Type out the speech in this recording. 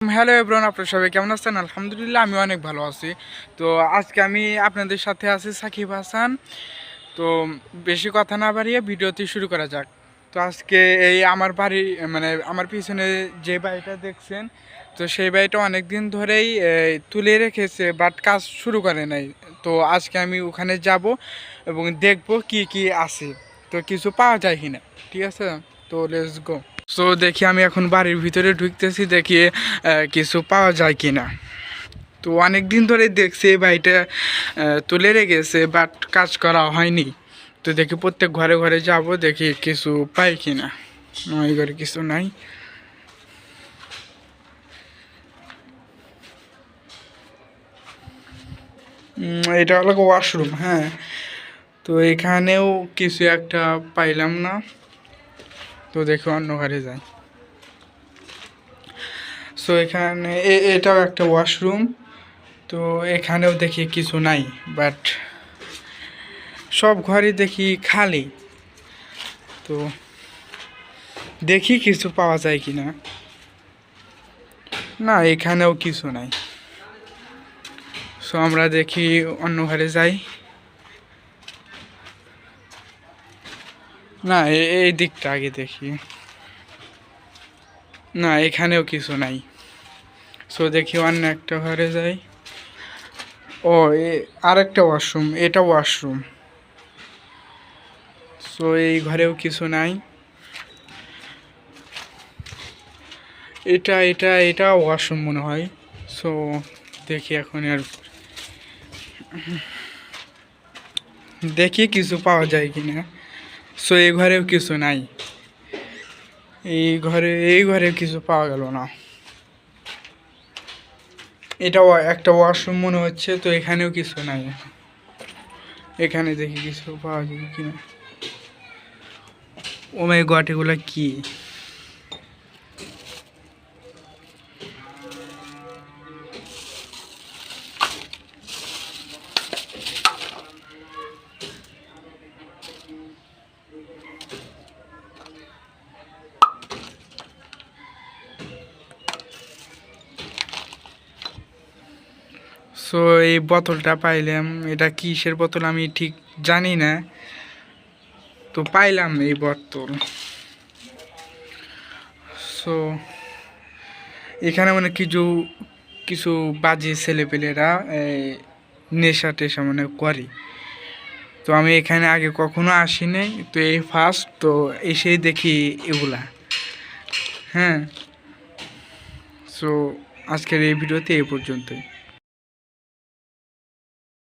Hello এব্রন আপনার সবাই কেমন আছেন? আলহামদুলিল্লাহ, আমি অনেক ভালো আছি। তো আজকে আমি আপনাদের সাথে আছি সাকিব হাসান। তো বেশি কথা না বাড়িয়ে ভিডিওটি শুরু করা যাক। তো আজকে এই আমার বাড়ি মানে আমার পিছনে যে বাড়িটা দেখছেন, তো সেই বাড়িটা অনেক দিন ধরেই তুলে রেখেছে বাট কাজ শুরু করে নাই। তো আজকে আমি ওখানে যাব এবং দেখব কি কি আছে। তো কিছু পাওয়া যায় কিনা। ঠিক আছে? তো লেটস গো সো দেখি আমি এখন বাড়ির ভিতরে ঢুকতেছি, দেখি কিছু পাওয়া যায় কিনা। তো অনেক দিন ধরে দেখছি বাড়িটা তুলে রেখেছে বাট কাজ করা হয়নি। তো দেখি প্রত্যেক ঘরে ঘরে যাব, দেখি কিছু পাই কিনা। নয় ঘরে কিছু নাই। এটা হলো ওয়াশরুম হ্যাঁ। তো এখানেও কিছু একটা পাইলাম না। তো দেখে অন্য ঘরে যাই সো এখানে এটাও একটা ওয়াশরুম তো এখানেও দেখি কিছু নাই বাট সব ঘরে দেখি খালি। তো দেখি কিছু পাওয়া যায় কি না না এখানেও কিছু নাই। সো আমরা দেখি অন্য ঘরে যাই। না এই দিকটা আগে দেখি। না, এখানেও কিছু নাই। সো দেখি অন্য একটা ঘরে যাই। ও আরেকটা ওয়াশরুম, এটা ওয়াশরুম। সো এই ঘরেও কিছু নাই। এটা এটা এটা ওয়াশরুম মনে হয়। সো দেখি এখন আর দেখি কিছু পাওয়া যায় কিনা। সো এই ঘরেও কিছু নাই। এই ঘরে এই ঘরে কিছু পাওয়া গেল না। এটা একটা ওয়াশরুম মনে হচ্ছে, তো এখানেও কিছু নাই। এখানে দেখি কিছু পাওয়া যায় কিনা। ও মাই গড এগুলো কি? সো এই বোতলটা পাইলাম। এটা কিসের বোতল আমি ঠিক জানি না। তো পাইলাম এই বোতল। সো এখানে মানে কিছু কিছু বাজে ছেলেপেলেরা নেশা টেশা মানে করে। তো আমি এখানে আগে কখনো আসি নাই। তো এই ফার্স্ট তো এসেই দেখি এগুলা। হ্যাঁ। সো আজকের এই ভিডিওতে এই পর্যন্তই।